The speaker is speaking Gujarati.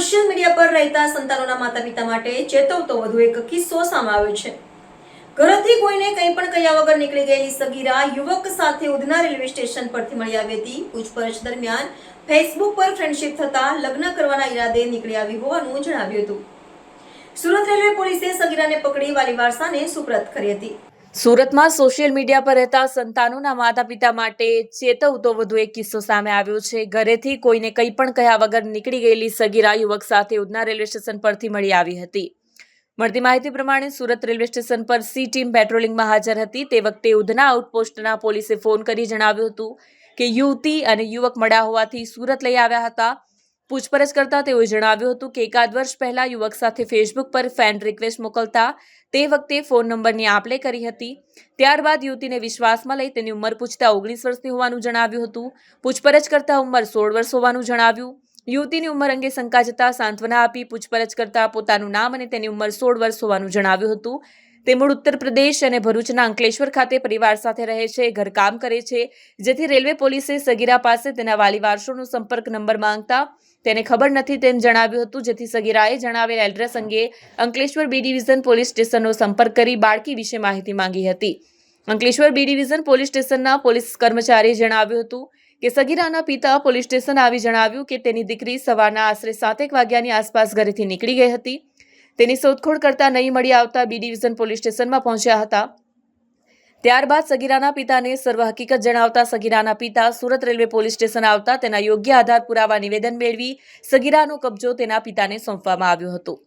સોશિયલ મીડિયા પર રહેતા સંતાનોના માતા પિતા માટે ચેતવતો વધુ એક કિસ્સો સામે આવ્યો છે. ઘરેથી કોઈને કંઈ પણ કહ્યા વગર નીકળી ગયેલી સગીરા યુવક સાથે ઉધના રેલવે સ્ટેશન પરથી મળી આવી હતી. પૂછપરછ દરમિયાન ફેસબુક પર ફ્રેન્ડશિપ થતા લગ્ન કરવાના ઈરાદે નીકળી આવી હોવાનું જણાવ્યું હતું. સુરત રેલવે પોલીસે સગીરાને પકડી વાલી વારસાને સુપ્રત કરી હતી. સુરતમાં સોશિયલ મીડિયા પર રહેતા સંતાનોના માતા પિતા માટે ચેતવતો વધુ એક કિસ્સો સામે આવ્યો છે. ઘરેથી કોઈને કંઈ પણ કહ્યા વગર નીકળી ગયેલી સગીરા યુવક સાથે ઉધના રેલવે સ્ટેશન પરથી મળી આવી હતી. મળતી માહિતી પ્રમાણે સુરત રેલવે સ્ટેશન પર સી ટીમ પેટ્રોલિંગમાં હાજર હતી. તે વખતે ઉધના આઉટપોસ્ટના પોલીસે ફોન કરી જણાવ્યું હતું કે યુવતી અને યુવક મળ્યા હોવાથી સુરત લઈ આવ્યા હતા. પૂછપરછ કરતા તેઓએ જણાવ્યું હતું કે એકાદ વર્ષ પહેલા યુવક સાથે ફેસબુક પર ફેન રિક્વેસ્ટ મોકલતા તે વખતે ફોન નંબરની આપલે કરી હતી. ત્યારબાદ યુવતીને વિશ્વાસમાં લઈ તેની ઉંમર પૂછતા ઓગણીસ વર્ષની હોવાનું જણાવ્યું હતું. પૂછપરછ કરતા ઉંમર સોળ વર્ષ હોવાનું જણાવ્યું. યુવતીની ઉંમર અંગે શંકા જતા સાંત્વના આપી પૂછપરછ કરતા પોતાનું નામ અને તેની ઉંમર સોળ વર્ષ હોવાનું જણાવ્યું હતું. તે મૂળ ઉત્તર પ્રદેશ અને ભરૂચના અંકલેશ્વર ખાતે પરિવાર સાથે રહે છે, ઘરકામ કરે છે. જેથી રેલવે પોલીસે સગીરા પાસે તેના વાલી વારસોનો સંપર્ક નંબર માંગતા તેને ખબર નથી તેમ જણાવ્યું હતું. જેથી સગીરાએ જણાવેલ એડ્રેસ અંગે અંકલેશ્વર બી ડિવિઝન પોલીસ સ્ટેશનનો સંપર્ક કરી બાળકી વિશે માહિતી માંગી હતી. અંકલેશ્વર બી ડિવિઝન પોલીસ સ્ટેશનના પોલીસ કર્મચારીએ જણાવ્યું હતું કે સગીરાના પિતા પોલીસ સ્ટેશન આવી જણાવ્યું કે તેની દીકરી સવારના આશરે સાતેક વાગ્યાની આસપાસ ઘરેથી નીકળી ગઈ હતી. તેની શોધખોળ કરતા નહીં મળી આવતા બી ડિવિઝન પોલીસ સ્ટેશનમાં પહોંચ્યા હતા. ત્યારબાદ સગીરાના પિતાને સર્વ હકીકત જણાવતા સગીરાના પિતા સુરત રેલવે પોલીસ સ્ટેશન આવતા તેના યોગ્ય આધાર પુરાવા નિવેદન મેળવી સગીરાનો કબજો તેના પિતાને સોંપવામાં આવ્યો હતો.